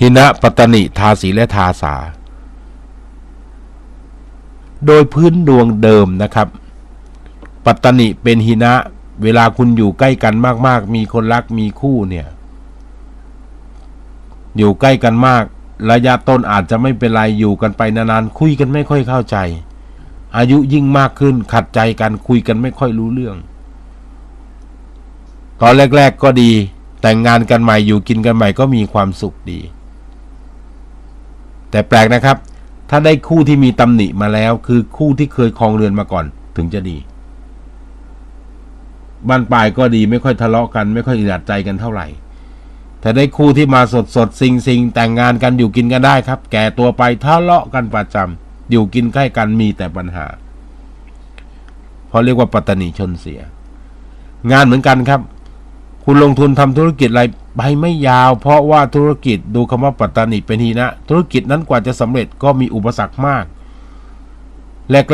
หินะปัตตนิทาสีและทาสา โดยพื้นดวงเดิมนะครับ ปัตตนิเป็นหินะ เวลาคุณอยู่ใกล้กันมาก ๆ มีคนรักมีคู่เนี่ย อยู่ใกล้กันมาก ระยะต้นอาจจะไม่เป็นไรอยู่กันไปนานๆคุยกันไม่ค่อยเข้าใจ อายุยิ่งมากขึ้นขัดใจกันคุยกันไม่ค่อยรู้เรื่อง ตอนแรก ๆ ก็ดีแต่งงานกันใหม่อยู่กินกันใหม่ก็มีความสุขดี แต่แปลกนะครับ ถ้าได้คู่ที่มีตำหนิมาแล้ว คือคู่ที่เคยครองเรือนมาก่อน ถึงจะดีบ้านปลายก็ดีไม่ค่อยทะเลาะกัน ไม่ค่อยอึดอัดใจกันเท่าไหร่ แต่ได้คู่ที่มาสดสดสิงสิงแต่งงานกันอยู่กินกันได้ครับ แก่ตัวไปทะเลาะกันประจำอยู่กินใกล้กันมีแต่ปัญหาเพราะเรียกว่าปัตตนีชนเสีย งานเหมือนกันครับ คุณลงทุนทำธุรกิจอะไร ไปไม่ยาว เพราะว่าธุรกิจดูคำว่าปัตตานีเป็นทีนะ ธุรกิจนั้นกว่าจะสำเร็จก็มีอุปสรรคมาก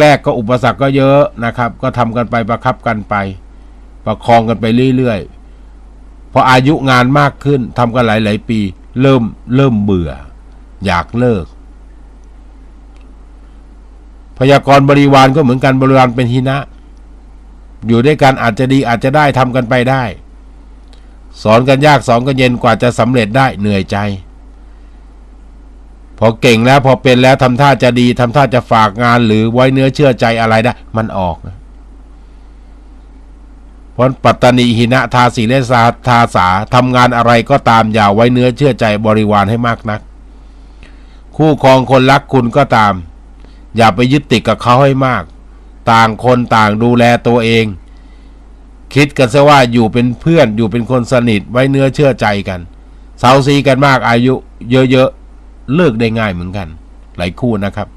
แรก ๆ ก็อุปสรรคก็เยอะนะครับ ก็ทำกันไปประคับกันไป ประคองกันไปเรื่อยๆพออายุงานมากขึ้นทำกันหลายๆปี เริ่มเริ่มเบื่อ อยากเลิก พยากรบริวารก็เหมือนกันบริวารเป็นหินะ อยู่ด้วยกันอาจจะดีอาจจะได้ทำกันไปได้ สอนกันยากสอนกันเย็นกว่าจะสำเร็จได้เหนื่อยใจ พอเก่งแล้วพอเป็นแล้วทำท่าจะดีทำท่าจะฝากงานหรือไว้เนื้อเชื่อใจอะไรได้ มันออกเพราะปัตตานีหินะทาสีแลสาทาสาทำงานอะไรก็ตามอย่าไว้เนื้อเชื่อใจบริวารให้มากนัก คู่ครองคนรักคุณก็ตาม อย่าไปยึดติดกับเขาให้มาก ต่างคนต่างดูแลตัวเอง คิดกันซะว่าอยู่เป็นเพื่อนอยู่เป็นคนสนิทไว้เนื้อเชื่อใจกันเซาซีกันมากอายุ เยอะๆเลิกได้ง่ายเหมือนกัน หลายคู่นะครับ